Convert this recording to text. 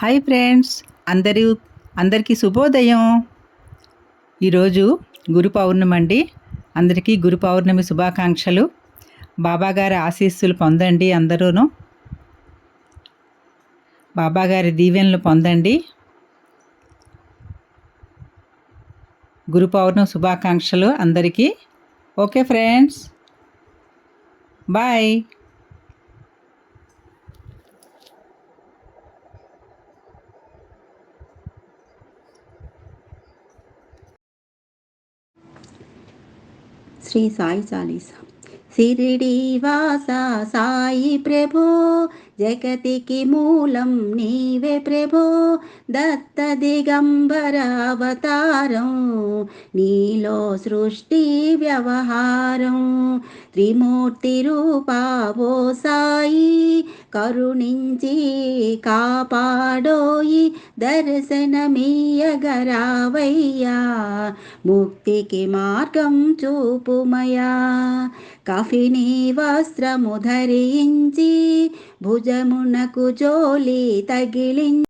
Hi friends. అందరి అందరికీ శుభోదయం. ఈరోజు గురు పౌర్ణమి అండి. అందరికీ గురు పౌర్ణమి శుభాకాంక్షలు. బాబాగారి ఆశీస్సులు పొందండి అందరూను. బాబాగారి దీవెనలు పొందండి. గురు పౌర్ణమి శుభాకాంక్షలు అందరికీ. Okay friends. Bye. Shri Shirdi వాస సాయి ప్రభో జగతికి మూలం నీవే ప్రభో దత్త దిగంబర అవతారం నీలో సృష్టి వ్యవహారం. త్రిమూర్తి రూపావో సాయి కరుణించి కాపాడోయి దర్శనమీయగరావయ్యా ముక్తికి మార్గం చూపుమయా కఫిని వస్త్రము ధరించి భుజమునకు జోలి తగిలించి